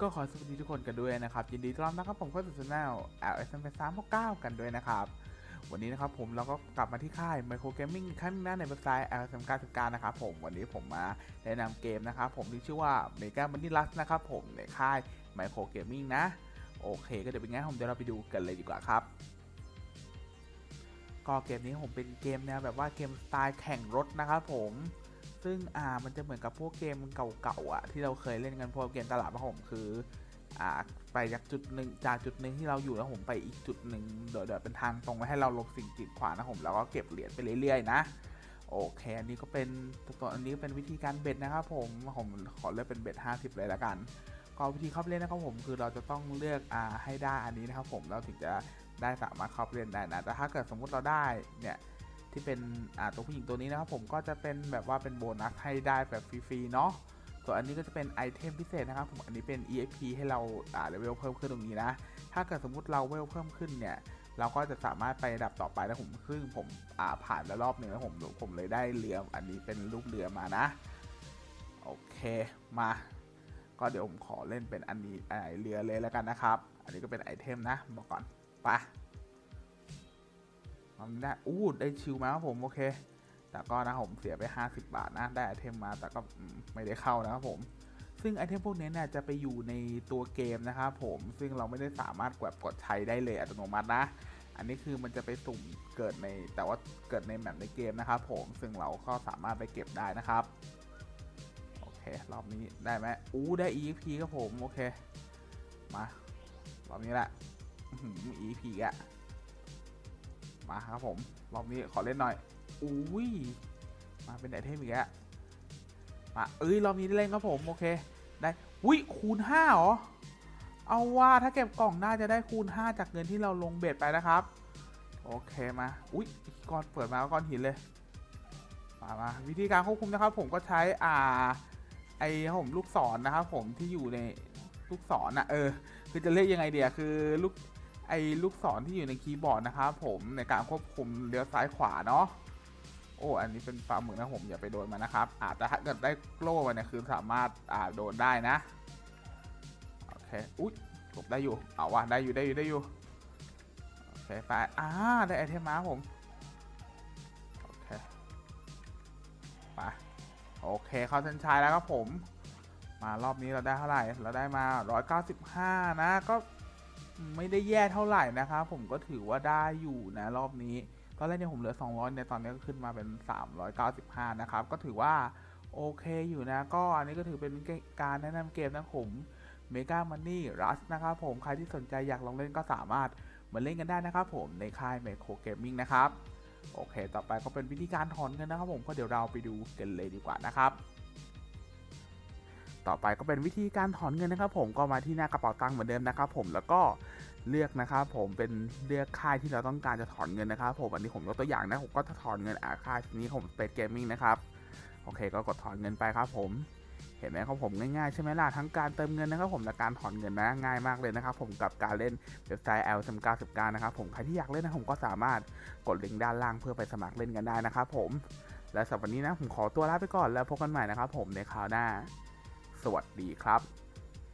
ก็ขอสวัสดีทุกคนกันด้วยนะครับ ยินดีต้อนรับนะครับผมเข้าสู่ช anel L S M 3 6 9กันด้วยนะครับ วันนี้นะครับผมเราก็กลับมาที่ค่าย Micro Gaming อีกครั้งหนึงนะในเว็บไซต์ L S M 9 9นะครับผมวันนี้ผมมาแนะนำเกมนะครับผมที่ชื่อว่า Mega Money Rush นะครับผมในค่าย Micro Gaming นะ โอเค ก็เดี๋ยวเป็นไงผมเดี๋ยวเราไปดูกันเลยดีกว่าครับก็เกมนี้ผมเป็นเกมแนวแบบว่าเกมสไตล์แข่งรถนะครับผม ซึ่งอ่ามันจะเหมือนกับพวกเกมเก่าๆอะที่เราเคยเล่นกันพวกเกมตลาดมาผมคืออ่าไปจากจุดหนึ่งจากจุดหนึ่งที่เราอยู่แล้วผมไปอีกจุดหนึ่งโดยโดยเป็นทางตรงไว้ให้เราลบสิ่งกีดขวางนะผมแล้วก็เก็บเหรียญไปเรื่อยๆนะโอเค อันนี้ก็เป็นตัวอันนี้เป็นวิธีการเบ็ดนะครับผมผมขอเลือกเป็นเบ็ด50 เลยละกัน ก็วิธีเข้าเล่นนะครับผมคือเราจะต้องเลือกอ่าให้ได้อันนี้นะครับผมเราถึงจะได้สามารถเข้าเล่นได้นะแต่ถ้าเกิดสมมุติเราได้เนี่ย ที่เป็นอ่าตัวผู้หญิงตัวนี้นะครับผมก็จะเป็นแบบว่าเป็นโบนัสให้ได้แบบฟรีๆเนาะส่วนอันนี้ก็จะเป็นไอเทมพิเศษนะครับผมอันนี้เป็น EXP ให้เราอ่าเลเวลเพิ่มขึ้นตรงนี้นะ ถ้าเกิดสมมุติเราเวลเพิ่มขึ้นเนี่ยเราก็จะสามารถไประดับต่อไปแล้วผมซึ่งผมอ่าผ่านแล้วรอบหนึ่งแล้วผมผมเลยได้เรืออันนี้เป็นลูกเรือมานะโอเคมา ก็เดี๋ยวผมขอเล่นเป็นอันนี้ไอเรือเลยแล้วกันนะครับ อันนี้ก็เป็นไอเทมนะบอกก่อนไป ทำได้อู้ได้ชิวมาครับผมโอเค แต่ก็นะผมเสียไป 50 บาทนะได้ไอเทมมาแต่ก็ไม่ได้เข้านะครับผม ซึ่งไอเทมพวกนี้เนี่ยจะไปอยู่ในตัวเกมนะครับผมซึ่งเราไม่ได้สามารถแบบกดใช้ได้เลยอัตโนมัตินะ อันนี้คือมันจะไปสุ่มเกิดในแต่ว่าเกิดในแมปในเกมนะครับผมซึ่งเราก็สามารถไปเก็บได้นะครับโอเครอบนี้ได้ไหมอู้ได้ EXP ครับผมโอเคมารอบนี้แหละ EP อะ มาครับผมรอบนี้ขอเล่นหน่อยอุ้ยมาเป็นไอเทมอีกแล้วมาเอ้ยรอบนี้ได้เล่นครับผมโอเคได้อุ้ยคูณ5เหรอเอาว่าถ้าเก็บกล่องน่าจะได้คูณ 5 จากเงินที่เราลงเบ็ดไปนะครับ โอเคมาอุ้ยก้อนเปิดมาก็ก้อนหินเลยมามาวิธีการควบคุมนะครับ ผมก็ใช้อ่าไอผมลูกศรนะครับ ผมที่อยู่ในลูกศรนะเออ คือจะเรียกยังไงเดียคือลูก ไอ้ลูกศรที่อยู่ในคีย์บอร์ดนะครับผมในการควบคุมเลี้ยวซ้ายขวาเนาะโอ้ อันนี้เป็นปลาหมึกนะผมอย่าไปโดนมันนะครับ อาจจะถ้าเกิดได้โล่มาเนี่ยคือสามารถอ่าโดนได้นะ โอเค อุ๊ยหลบได้อยู่ เอาว่ะได้อยู่ได้อยู่ได้อยู่ โอเคไป อ่า ได้ไอเทมมาผม โอเค ไป โอเคเข้าเส้นชัยแล้วครับผม มารอบนี้เราได้เท่าไหร่ เราได้มา 195 นะ ก็ ไม่ได้แย่เท่าไหร่นะครับผมก็ถือว่าได้อยู่นะรอบนี้ตอนแรกเนี่ยผมเหลือ 200เนี่ยตอนนี้ก็ขึ้นมาเป็น 395 นะครับ ก็ถือว่าโอเคอยู่นะ ก็อันนี้ก็ถือเป็นการแนะนำเกมนะผม Mega Money Rush นะครับผมใครที่สนใจอยากลองเล่นก็สามารถมาเล่นกันได้นะครับผมในค่าย Micro Gaming นะครับ โอเค ต่อไปก็เป็นวิธีการถอนเงินนะครับผมก็เดี๋ยวเราไปดูกันเลยดีกว่านะครับ ต่อไปก็เป็นวิธีการถอนเงินนะครับ ผมก็มาที่หน้ากระเป๋าตังค์เหมือนเดิมนะครับ ผมแล้วก็เลือกนะครับ ผมเป็นเลือกค่ายที่เราต้องการจะถอนเงินนะครับ ผมอันนี้ผมยกตัวอย่างนะผมก็จะถอนเงินอาค่ายนี้ผมเป็นเกมมิ่งนะครับโอเค ก็กดถอนเงินไปครับ ผมเห็นไหมครับผมง่ายๆใช่ไหมล่ะทั้งการเติมเงินนะครับ ผมและการถอนเงินนะง่ายมากเลยนะครับ ผมกับการเล่นเว็บไซต์ l 9 9นะครับผมใครที่อยากเล่นนะผมก็สามารถกดลิงก์ด้านล่างเพื่อไปสมัครเล่นกันได้นะครับผมและสำหรับวันนี้นะผมขอตัวลาไปก่อนแล้วพบกันใหม่นะครับ ผมในคราวหน้า สวัสดีครับ